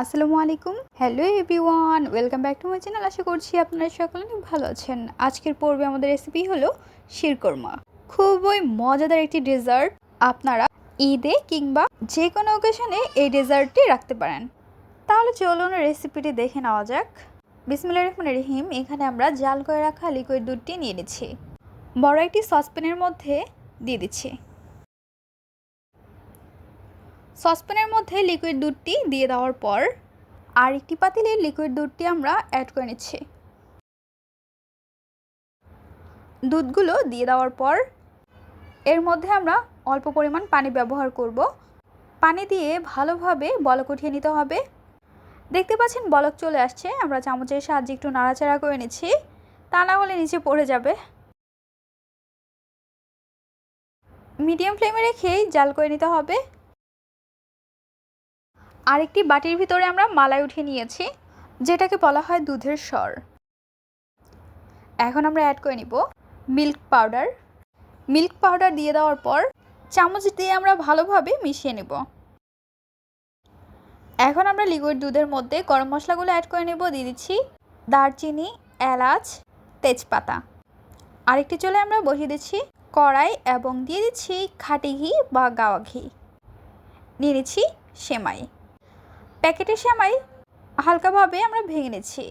আসসালামু আলাইকুম। Hello everyone welcome back to my channel আশা করছি আপনারা সকলে অনেক ভালো আছেন। আজকের পর্বে আমাদের রেসিপি হলো শিরকোরমা খুবই মজাদার একটি ডেজার্ট আপনারা ঈদে কিংবা যে কোনো অকেশনে এই ডেজার্টটি রাখতে পারেন। তাহলে চলুন রেসিপিটি দেখে নেওয়া যাক। বিসমিল্লা রহমান রহিম, এখানে আমরা জাল করে রাখা লিকুইড দুধটি নিয়ে নিচ্ছি। বড় একটি সসপ্যানের মধ্যে দিয়ে দিচ্ছি। সসপ্যানের মধ্যে লিকুইড দুধটি দিয়ে দেওয়ার পর আর একটি পাতিলে লিকুইড দুধটি আমরা অ্যাড করে নিচ্ছি। দুধগুলো দিয়ে দেওয়ার পর এর মধ্যে আমরা অল্প পরিমাণ পানি ব্যবহার করব। পানি দিয়ে ভালোভাবে বলক উঠিয়ে নিতে হবে। দেখতে পাচ্ছেন বলক চলে আসছে, আমরা চামচের সাহায্যে একটু নাড়াচাড়া করে নিচ্ছি। তা না হলে নিচে পড়ে যাবে। মিডিয়াম ফ্লেমে রেখেই জাল করে নিতে হবে। আরেকটি বাটির ভিতরে আমরা মালাই উঠিয়ে নিয়েছি, যেটাকে বলা হয় দুধের স্বর। এখন আমরা অ্যাড করে নিব মিল্ক পাউডার মিল্ক পাউডার দিয়ে দেওয়ার পর চামচ দিয়ে আমরা ভালোভাবে মিশিয়ে নেব। এখন আমরা লিকুইড দুধের মধ্যে গরম মশলাগুলো অ্যাড করে নেব, দিয়ে দিচ্ছি দারচিনি, এলাচ, তেজপাতা। আরেকটি চলে আমরা বসিয়ে দিচ্ছি কড়াই এবং দিয়ে দিচ্ছি খাটি ঘি বা গাওয়া ঘি। নিয়ে নিচ্ছি সেমাই। প্যাকেটের সেমাই হালকাভাবে আমরা ভেঙে নিচ্ছি।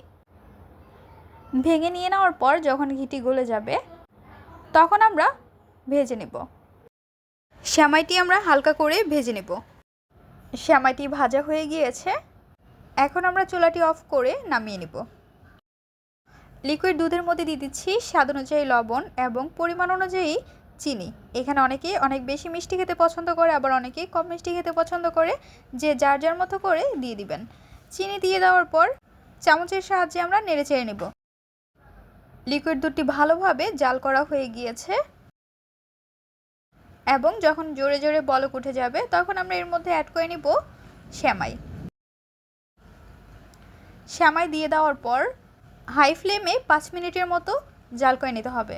ভেঙে নিয়ে নেওয়ার পর যখন ঘিটি গলে যাবে, তখন আমরা ভেজে নেব। শ্যামাইটি আমরা হালকা করে ভেজে নেব। শ্যামাইটি ভাজা হয়ে গিয়েছে। এখন আমরা চুলাটি অফ করে নামিয়ে নেব। লিকুইড দুধের মধ্যে দিয়ে দিচ্ছি স্বাদ অনুযায়ী লবণ এবং পরিমাণ অনুযায়ী চিনি। এখানে অনেকেই অনেক বেশি মিষ্টি খেতে পছন্দ করে, আবার অনেকেই কম মিষ্টি খেতে পছন্দ করে, যে যার যার মতো করে দিয়ে দিবেন। চিনি দিয়ে দেওয়ার পর চামচের সাহায্যে আমরা নেড়ে চেড়ে নেব। লিকুইড দুধটি ভালোভাবে জাল করা হয়ে গিয়েছে। এবং যখন জোরে জোরে বলক উঠে যাবে, তখন আমরা এর মধ্যে অ্যাড করে নিব শ্যামাই। শ্যামাই দিয়ে দেওয়ার পর হাই ফ্লেমে পাঁচ মিনিটের মতো জাল করে নিতে হবে।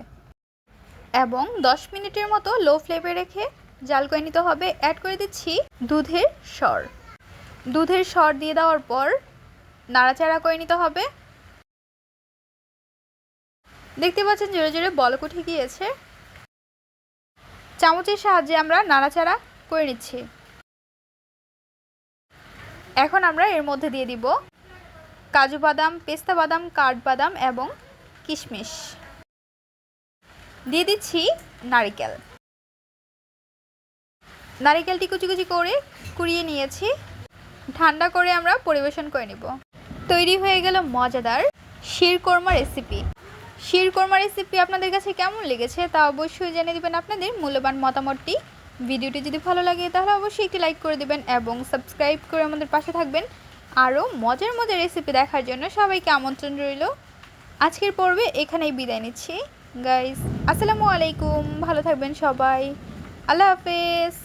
এবং 10 মিনিটের মতো লো ফ্লেমে রেখে জাল করে নিতে হবে। অ্যাড করে দিচ্ছি দুধের স্বর দুধের স্বর দিয়ে দেওয়ার পর নাড়াচাড়া করে নিতে হবে। দেখতে পাচ্ছেন জোরে জোরে বলক উঠে গিয়েছে। চামচের সাহায্যে আমরা নাড়াচাড়া করে নিচ্ছি। এখন আমরা এর মধ্যে দিয়ে দিব কাজু বাদাম, পেস্তা বাদাম কাঠবাদাম এবং কিশমিশ। দিয়ে দিচ্ছি নারিকেল। নারিকেলটি কুচি কুচি করে কুড়িয়ে নিয়েছি। ঠান্ডা করে আমরা পরিবেশন করে নিব। তৈরি হয়ে গেল মজাদার শিরকর্মা রেসিপি। শিরকর্মা রেসিপি আপনাদের কাছে কেমন লেগেছে তা অবশ্যই জেনে দিবেন আপনাদের মূল্যবান মতামতটি। ভিডিওটি যদি ভালো লাগে তাহলে অবশ্যই একটি লাইক করে দিবেন এবং সাবস্ক্রাইব করে আমাদের পাশে থাকবেন। আরও মজার মজার রেসিপি দেখার জন্য সবাইকে আমন্ত্রণ রইল। আজকের পর্বে এখানেই বিদায় নিচ্ছি। গাইস আসসালামু আলাইকুম ভালো থাকবেন সবাই। আল্লাহ হাফেজ।